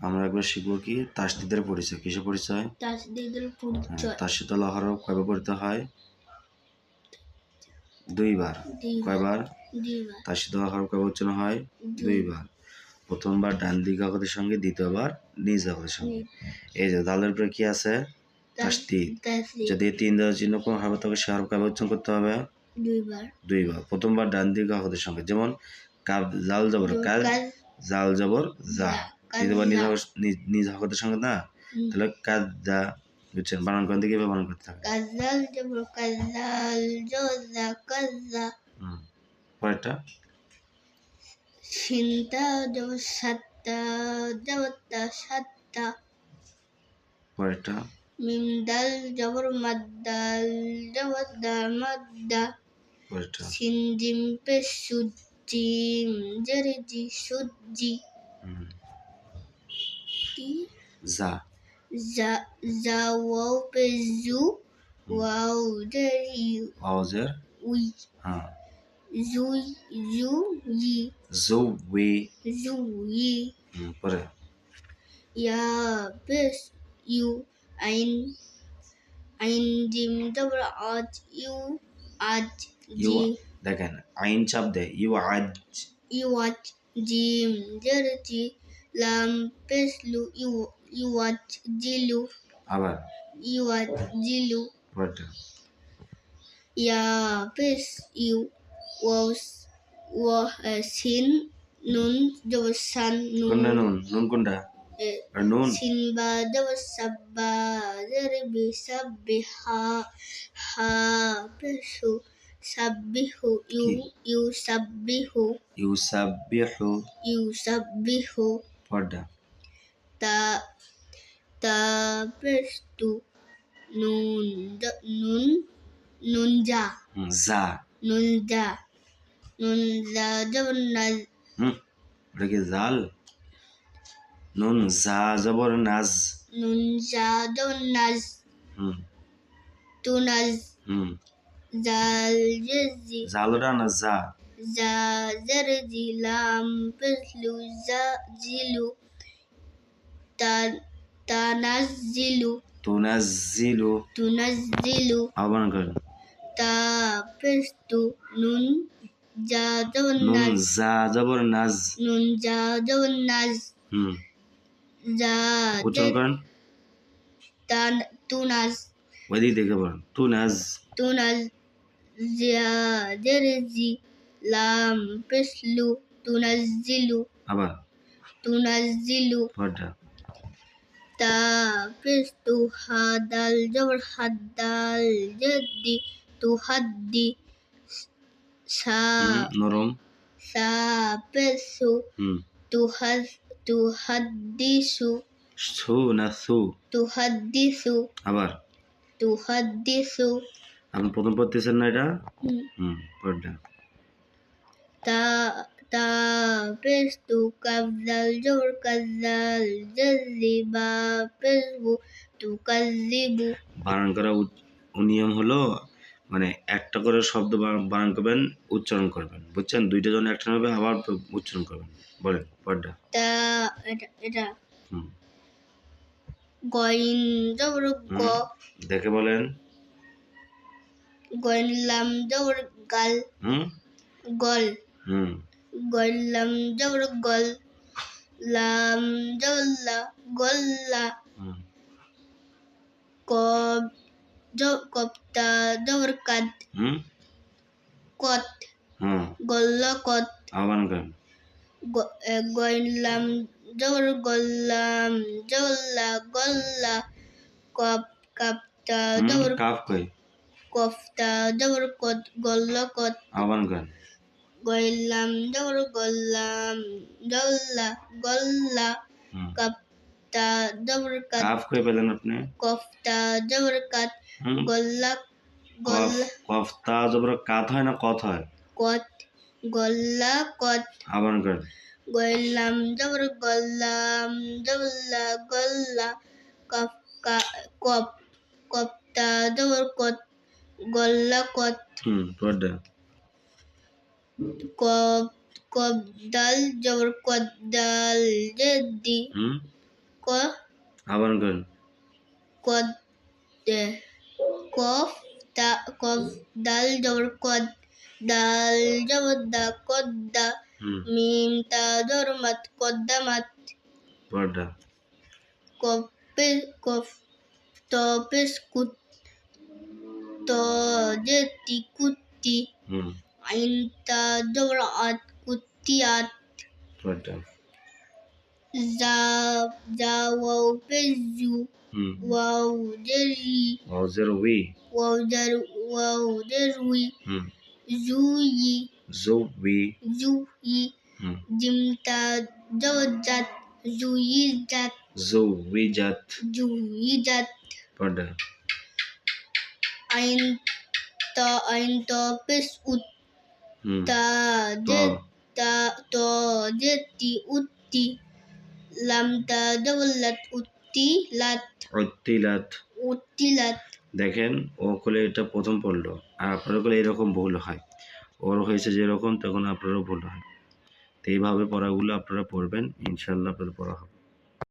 আমরা একবার শিখব কি? তাসদিদের পরিচয়। কিসের পরিচয়? তাসদিদের হ্যাঁ, পরিচয়। তাসিদুল হরফ কয়বার পড়তে হয়? দুইবার। কয়বার? দুইবার। তাসিদুল হরফ কয়বার উচ্চারণ হয়? দুইবার। প্রথমবার ডান দিক অক্ষরের সঙ্গে দ্বিতীয়বার নিজ অক্ষরের সঙ্গে। এই যে দালের উপরে কি আছে? তাসদিদ। যদি তিন দেওয়ার চিহ্ন কোন হবে তবে সে হরফ কয়বার উচ্চারণ করতে হবে? দুইবার। দুইবার। প্রথমবার ডান দিক অক্ষরের সঙ্গে যেমন কাব জাল জবর কাজ জাল জবর যা। কাজ নিজ। নিজ- হকতের সঙ্গে না। তাহলে কাজ বুঝছেন? বানান করেন দিকে বানান করতে কাজাল জবর কাজাল জোজা পরেরটা? সিনতা জবর সাতটা জবরতা সাতটা। পরেরটা? মিম দাল জবর মাদ্দাল জবরদা মাদ্দা। পরেরটা? সিন জিম পে সুজিম জেরেজি সুজি হুম। টি যা জা জা ওয়াও পে জু ওয়াও জেরি আওয়াজের উই হ্যাঁ জুই জু ই জো ওয়ে জু ই হুম পরে ইয়া বেস ইউ আইন আইন জিম জবর আজ ইউ আজ ইউ জি দেখেন আইন চাপ দেয় ইউ আজ ইউ আজ জিম জেরজি লাম পেসলু ইউ ইউ আজ জিলু আবার ইউ আজ জিলু পরেরটা ইয়া পেস ইউ ওয়াস ওয়া সিন নুন জবর সান নুন কোনটা নুন নুন কোনটা এ, আর নুন Sinba jawab sabba zarbi sabbiha ha pesu sabbihu yu yu sabbihu ইউসাবিহু yu sabbihu nun ja- nun nun ja হুম যা nun ja nun ja jawab naz হুম ওটা কি জাল নুন যা জবর নাজ nun ja jawab naz হুম tunaz হুম jazi জালরা না যা za zilu ta tanazzilu তুনাজিলু tunazzilu আহ্বান করেন ta pestu nun ja নুন naz যা জবর নাজ nun ja naz হুম za উচ্চারণ করেন tunaz ওইদিক দেখে বলেন তুনাজ za zarji লাম পিসলু তুনাজ্জিলু আবার তুনাজ্জিলু পড়টা তা পিসতু হাদাল জবর হাদাল জদ্দি তুহাদ্দি সা নরম সা পিসু তুহাজ তুহাদ্দিসু সু না সু তুহাদ্দিসু আবার তুহাদ্দিসু আমি প্রথম পড়তেছেন না এটা হুম পড়টা jadi ba pesu tu kazibu বানান করা নিয়ম হলো মানে একটা করে শব্দ বানান করবেন উচ্চারণ করবেন বুঝছেন? দুইটা জন একটা হবে আবার উচ্চারণ করবেন। বলেন পরেরটা ta এটা এটা। হুম। গইন জবর গ। দেখে বলেন। গইলাম জবর গাল। হুম। গল। হুম। গইলাম জবর গল লাম জবল্লা গল্লা। কব জ কপ্তা জবর কাদ কত হুম। গল্ল কত। আহ্বান করেন। গ- এ, গইলাম জবর গল্লাম জবল্লা গল্লা। কপ কাপ্তা জবর কাফ কই? কফতা জবর কত গল্ল কত। আহ্বান করেন। গইলাম জবর গল্লাম গল্লা গল্লা কাপ্তা জবর কাত কাফ কই পেলেন আপনি? কফতা জবর কাত গল্লা গল্লা। কফতা জবর কাত হয় না কত হয়? কত গল্লা কত। আহ্বান করেন গইলাম জবর গল্লাম জবল্লা গল্লা কফ কা- কপ কপ্তা জবর কত গল্লা কত। হুম পরেরটা কপ কবদাল জবর কদ্দাল জেদি হুম আবার করেন কদ এ, কফ দা কফ দাল জবর কদ দাল জবর দা কদ দা হুম মিম তা জবর মাত কদ্দামাত পরটা কপে কফ তপেস কুত ত জেতি কুত্তি انتظرت قطيت زاوبزو وودري وودروي وودر وودروي زوي زوي زوي جمتا زوجت زويجت زويجت زويجت पढ़ आइन तो आइन तो पिस उत তা ত জে তা তো জেতি উত্তি লাম তা উত্তি লাত দেখেন ও করলে এটা প্রথম পড়ল আর আপনারা করলে এরকম ভুল হয়। ওর হয়েছে যেরকম তখন আপনারও ভুল হয়। তো এইভাবে পড়াগুলো আপনারা পড়বেন ইনশাল্লাহ আপনাদের পড়া হবে।